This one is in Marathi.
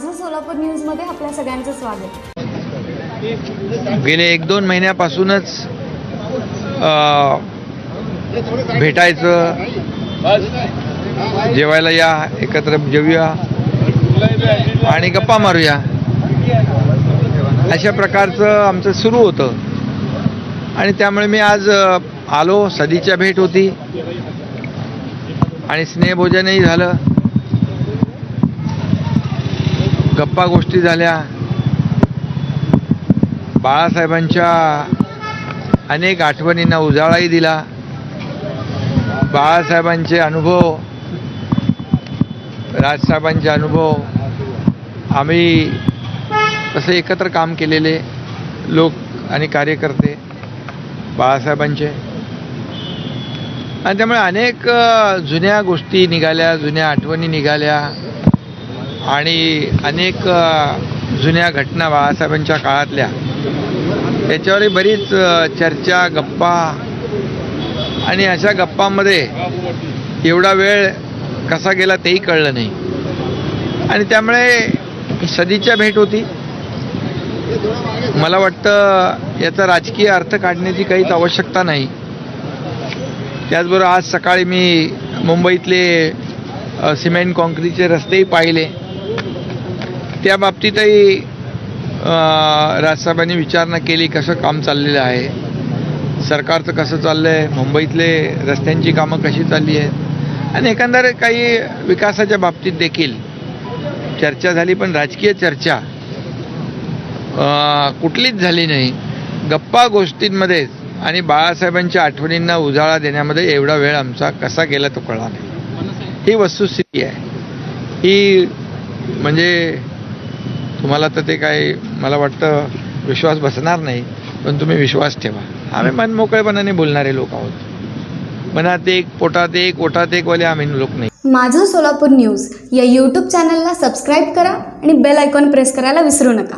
माझं सोलापूर न्यूजमध्ये आपल्या सगळ्यांचं स्वागत. गेले एक दोन महिन्यापासूनच भेटायचं. जेवायला या एकत्र जेवूया. आणि गप्पा मारूया. अशा प्रकारचं आमचं सुरू होतं. आणि त्यामुळे मी आज आलो. सदीच्या भेट होती. आणि स्नेहभोजनही झालं. गप्पा गोष्टी झाल्या. बाळासाहेबांच्या अनेक आठवणींना उजाळाही दिला. बाळासाहेबांचे अनुभव राजसाहेबांचे अनुभव आम्ही तसे एकत्र काम केलेले लोक आणि कार्यकर्ते बाळासाहेबांचे. आणि त्यामुळे अनेक जुन्या गोष्टी निघाल्या जुन्या आठवणी निघाल्या. आणि अनेक जुन्या घटना बाळासाहेबांच्या काळातल्या त्याच्यावरही बरीच चर्चा गप्पा आणि अशा गप्पांमध्ये एवढा वेळ कसा गेला तेही कळलं नाही. आणि त्यामुळे सदीच्या भेट होती. मला वाटतं याचा राजकीय अर्थ काढण्याची काहीच आवश्यकता नाही. त्याचबरोबर आज सकाळी मी मुंबईतले सिमेंट कॉन्क्रीटचे रस्तेही पाहिले. त्या बाबतीतही राजसाहेबांनी विचारणा केली कसं काम चाललेलं आहे. सरकारचं कसं चाललं आहे मुंबईतले रस्त्यांची कामं कशी चालली आहेत. आणि एकंदर काही विकासाच्या बाबतीत देखील चर्चा झाली पण राजकीय चर्चा कुठलीच झाली नाही. गप्पा गोष्टींमध्येच आणि बाळासाहेबांच्या आठवणींना उजाळा देण्यामध्ये एवढा वेळ आमचा कसा गेला तो कळला नाही. ही वस्तुस्थिती आहे. ही म्हणजे तुम्हाला तर ते काय मला वाटतं विश्वास बसणार नाही पण तुम्ही विश्वास ठेवा. आम्ही मनमोकळेपणाने बोलणारे लोक आहोत. मनात एक पोटात एक ओठात एक वाले आम्ही लोक नाही. माझं सोलापूर न्यूज या यूट्यूब चॅनलला सबस्क्राईब करा आणि बेल आयकॉन प्रेस करायला विसरू नका.